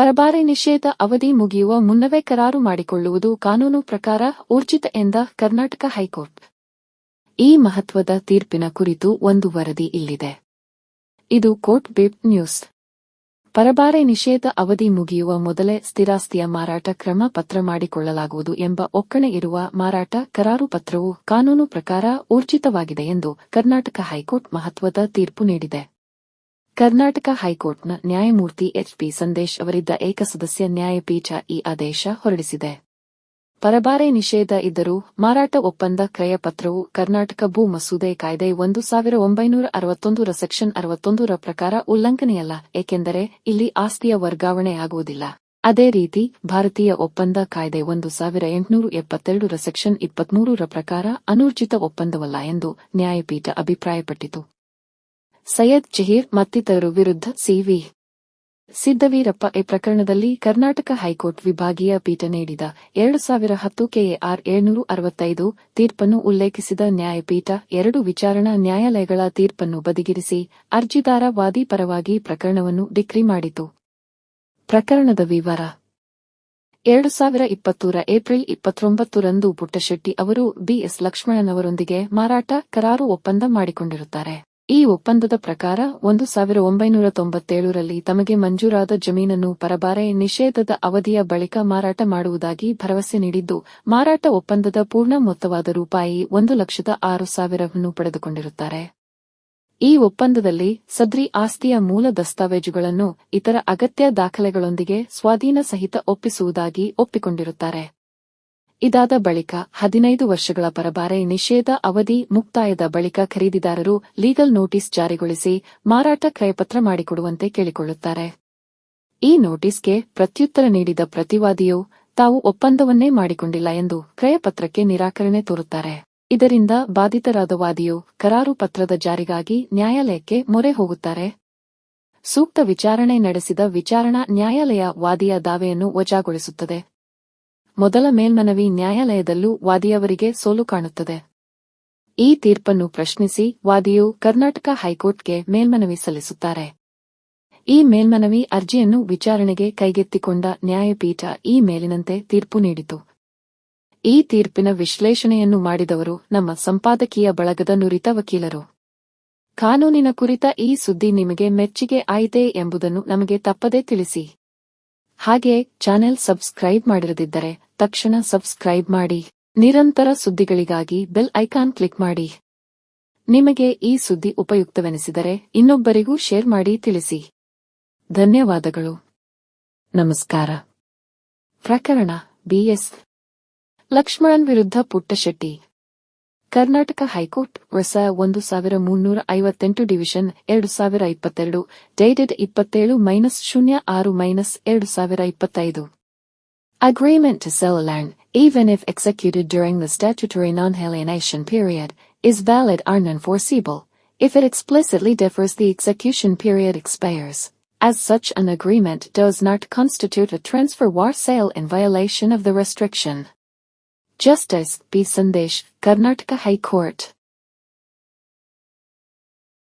ಪರಬಾರೆ ನಿಷೇಧ ಅವಧಿ ಮುಗಿಯುವ ಮುನ್ನವೇ ಕರಾರು ಮಾಡಿಕೊಳ್ಳುವುದು ಕಾನೂನು ಪ್ರಕಾರ ಊರ್ಜಿತ ಎಂದ ಕರ್ನಾಟಕ ಹೈಕೋರ್ಟ್. ಈ ಮಹತ್ವದ ತೀರ್ಪಿನ ಕುರಿತು ಒಂದು ವರದಿ ಇಲ್ಲಿದೆ. ಇದು ಕೋರ್ಟ್ ಬಿಪ್ ನ್ಯೂಸ್. ಪರಬಾರೆ ನಿಷೇಧ ಅವಧಿ ಮುಗಿಯುವ ಮೊದಲೇ ಸ್ಥಿರಾಸ್ತಿಯ ಮಾರಾಟ ಕ್ರಮ ಪತ್ರ ಮಾಡಿಕೊಳ್ಳಲಾಗುವುದು ಎಂಬ ಒಕ್ಕಣೆ ಇರುವ ಮಾರಾಟ ಕರಾರು ಪತ್ರವು ಕಾನೂನು ಪ್ರಕಾರ ಊರ್ಜಿತವಾಗಿದೆ ಎಂದು ಕರ್ನಾಟಕ ಹೈಕೋರ್ಟ್ ಮಹತ್ವದ ತೀರ್ಪು ನೀಡಿದೆ. ಕರ್ನಾಟಕ ಹೈಕೋರ್ಟ್ನ ನ್ಯಾಯಮೂರ್ತಿ ಎಚ್ ಪಿ ಸಂದೇಶ್ ಅವರಿದ್ದ ಏಕಸದಸ್ಯ ನ್ಯಾಯಪೀಠ ಈ ಆದೇಶ ಹೊರಡಿಸಿದೆ. ಪರಬಾರೆ ನಿಷೇಧ ಇದ್ದರೂ ಮಾರಾಟ ಒಪ್ಪಂದ ಕ್ರಯ ಪತ್ರವು ಕರ್ನಾಟಕ ಭೂ ಮಸೂದೆ ಕಾಯ್ದೆ ಒಂದು ಸಾವಿರ ಒಂಬೈನೂರ ಅರವತ್ತೊಂದರ ಸೆಕ್ಷನ್ ಅರವತ್ತೊಂದರ ಪ್ರಕಾರ ಉಲ್ಲಂಘನೆಯಲ್ಲ, ಏಕೆಂದರೆ ಇಲ್ಲಿ ಆಸ್ತಿಯ ವರ್ಗಾವಣೆಯಾಗುವುದಿಲ್ಲ ಅದೇ ರೀತಿ ಭಾರತೀಯ ಒಪ್ಪಂದ ಕಾಯ್ದೆ ಒಂದು ಸಾವಿರ ಎಂಟುನೂರ ಎಪ್ಪತ್ತೆರಡರ ಸೆಕ್ಷನ್ ಇಪ್ಪತ್ಮೂರರ ಪ್ರಕಾರ ಅನೂರ್ಜಿತ ಒಪ್ಪಂದವಲ್ಲ ಎಂದು ನ್ಯಾಯಪೀಠ ಅಭಿಪ್ರಾಯಪಟ್ಟಿತು. ಸೈಯದ್ ಜಹೀರ್ ಮತ್ತಿತರರು ವಿರುದ್ಧ ಸಿವಿ. ಸಿದ್ದವೀರಪ್ಪ ಈ ಪ್ರಕರಣದಲ್ಲಿ ಕರ್ನಾಟಕ ಹೈಕೋರ್ಟ್ ವಿಭಾಗೀಯ ಪೀಠ ನೀಡಿದ ಎರಡು ಸಾವಿರ ಹತ್ತು ಕೆಎಆರ್ ಏಳ್ನೂರು ಅರವತ್ತೈದು ತೀರ್ಪನ್ನು ಉಲ್ಲೇಖಿಸಿದ ನ್ಯಾಯಪೀಠ ಎರಡು ವಿಚಾರಣಾ ನ್ಯಾಯಾಲಯಗಳ ತೀರ್ಪನ್ನು ಬದಿಗಿರಿಸಿ ಅರ್ಜಿದಾರ ವಾದಿ ಪರವಾಗಿ ಪ್ರಕರಣವನ್ನು ಡಿಕ್ರಿ ಮಾಡಿತು. ಪ್ರಕರಣದ ವಿವರ. ಎರಡು ಸಾವಿರ ಇಪ್ಪತ್ತೂರ ಏಪ್ರಿಲ್ ಇಪ್ಪತ್ತೊಂಬತ್ತರಂದು ಪುಟ್ಟಶೆಟ್ಟಿ ಅವರು ಬಿಎಸ್ ಲಕ್ಷ್ಮಣನವರೊಂದಿಗೆ ಮಾರಾಟ, ಕರಾರು ಒಪ್ಪಂದ ಮಾಡಿಕೊಂಡಿರುತ್ತಾರೆ. ಈ ಒಪ್ಪಂದದ ಪ್ರಕಾರ, ಒಂದು ಸಾವಿರ ಒಂಬೈನೂರ ತೊಂಬತ್ತೇಳರಲ್ಲಿ ತಮಗೆ ಮಂಜೂರಾದ ಜಮೀನನ್ನು ಪರಬಾರೆ ನಿಷೇಧದ ಅವಧಿಯ ಬಳಿಕ ಮಾರಾಟ ಮಾಡುವುದಾಗಿ ಭರವಸೆ ನೀಡಿದ್ದು, ಮಾರಾಟ ಒಪ್ಪಂದದ ಪೂರ್ಣ ಮೊತ್ತವಾದ ರೂಪಾಯಿ ಒಂದು ಲಕ್ಷದ ಆರು ಸಾವಿರವನ್ನು ಪಡೆದುಕೊಂಡಿರುತ್ತಾರೆ. ಈ ಒಪ್ಪಂದದಲ್ಲಿ ಸದ್ರಿ ಆಸ್ತಿಯ ಮೂಲ ದಸ್ತಾವೇಜುಗಳನ್ನು ಇತರ ಅಗತ್ಯ ದಾಖಲೆಗಳೊಂದಿಗೆ ಸ್ವಾಧೀನ ಸಹಿತ ಒಪ್ಪಿಸುವುದಾಗಿ ಒಪ್ಪಿಕೊಂಡಿರುತ್ತಾರೆ. ಇದಾದ ಬಳಿಕ ಹದಿನೈದು ವರ್ಷಗಳ ಪರಬಾರೆ ನಿಷೇಧ ಅವಧಿ ಮುಕ್ತಾಯದ ಬಳಿಕ ಖರೀದಿದಾರರು ಲೀಗಲ್ ನೋಟಿಸ್ ಜಾರಿಗೊಳಿಸಿ ಮಾರಾಟ ಕ್ರಯಪತ್ರ ಮಾಡಿಕೊಡುವಂತೆ ಕೇಳಿಕೊಳ್ಳುತ್ತಾರೆ. ಈ ನೋಟಿಸ್ಗೆ ಪ್ರತ್ಯುತ್ತರ ನೀಡಿದ ಪ್ರತಿವಾದಿಯು ತಾವು ಒಪ್ಪಂದವನ್ನೇ ಮಾಡಿಕೊಂಡಿಲ್ಲ ಎಂದು ಕ್ರಯಪತ್ರಕ್ಕೆ ನಿರಾಕರಣೆ ತೋರುತ್ತಾರೆ. ಇದರಿಂದ ಬಾಧಿತರಾದ ವಾದಿಯು ಕರಾರು ಪತ್ರದ ಜಾರಿಗಾಗಿ ನ್ಯಾಯಾಲಯಕ್ಕೆ ಮೊರೆ ಹೋಗುತ್ತಾರೆ. ಸೂಕ್ತ ವಿಚಾರಣೆ ನಡೆಸಿದ ವಿಚಾರಣಾ ನ್ಯಾಯಾಲಯ ವಾದಿಯ ದಾವೆಯನ್ನು ವಜಾಗೊಳಿಸುತ್ತದೆ. ಮೊದಲ ಮೇಲ್ಮನವಿ ನ್ಯಾಯಾಲಯದಲ್ಲೂ ವಾದಿಯವರಿಗೆ ಸೋಲು ಕಾಣುತ್ತದೆ. ಈ ತೀರ್ಪನ್ನು ಪ್ರಶ್ನಿಸಿ ವಾದಿಯು ಕರ್ನಾಟಕ ಹೈಕೋರ್ಟ್ಗೆ ಮೇಲ್ಮನವಿ ಸಲ್ಲಿಸುತ್ತಾರೆ. ಈ ಮೇಲ್ಮನವಿ ಅರ್ಜಿಯನ್ನು ವಿಚಾರಣೆಗೆ ಕೈಗೆತ್ತಿಕೊಂಡ ನ್ಯಾಯಪೀಠ ಈ ಮೇಲಿನಂತೆ ತೀರ್ಪು ನೀಡಿತು. ಈ ತೀರ್ಪಿನ ವಿಶ್ಲೇಷಣೆಯನ್ನು ಮಾಡಿದವರು ನಮ್ಮ ಸಂಪಾದಕೀಯ ಬಳಗದ ನುರಿತ ವಕೀಲರು. ಕಾನೂನಿನ ಕುರಿತ ಈ ಸುದ್ದಿ ನಿಮಗೆ ಮೆಚ್ಚುಗೆ ಆಯಿತೇ ಎಂಬುದನ್ನು ನಮಗೆ ತಪ್ಪದೇ ತಿಳಿಸಿ. ಹಾಗೆ ಚಾನೆಲ್ ಸಬ್ಸ್ಕ್ರೈಬ್ ಮಾಡಿರದಿದ್ದರೆ ತಕ್ಷಣ ಸಬ್ಸ್ಕ್ರೈಬ್ ಮಾಡಿ. ನಿರಂತರ ಸುದ್ದಿಗಳಿಗಾಗಿ ಬೆಲ್ ಐಕಾನ್ ಕ್ಲಿಕ್ ಮಾಡಿ. ನಿಮಗೆ ಈ ಸುದ್ದಿ ಉಪಯುಕ್ತವೆನಿಸಿದರೆ ಇನ್ನೊಬ್ಬರಿಗೂ ಶೇರ್ ಮಾಡಿ ತಿಳಿಸಿ. ಧನ್ಯವಾದಗಳು. ನಮಸ್ಕಾರ. ಪ್ರಕರಣ ಬಿಎಸ್ ಲಕ್ಷ್ಮಣನ್ ವಿರುದ್ಧ ಪುಟ್ಟಶೆಟ್ಟಿ. ಕರ್ನಾಟಕ ಹೈಕೋರ್ಟ್ ಹೊಸ ಒಂದು ಸಾವಿರ ಮುನ್ನೂರ ಐವತ್ತೆಂಟು ಡಿವಿಷನ್ ಎರಡು ಸಾವಿರ ಇಪ್ಪತ್ತೆರಡು ಡೇಟೆಡ್ ಇಪ್ಪತ್ತೇಳು ಮೈನಸ್ ಶೂನ್ಯ ಆರು ಮೈನಸ್ ಎರಡು ಸಾವಿರ ಇಪ್ಪತ್ತೈದು Agreement to sell a land, even if executed during the statutory non-alienation period, is valid and enforceable. If it explicitly differs the execution period expires. As such an agreement does not constitute a transfer war sale in violation of the restriction. Justice B. Sandesh, Karnataka High Court.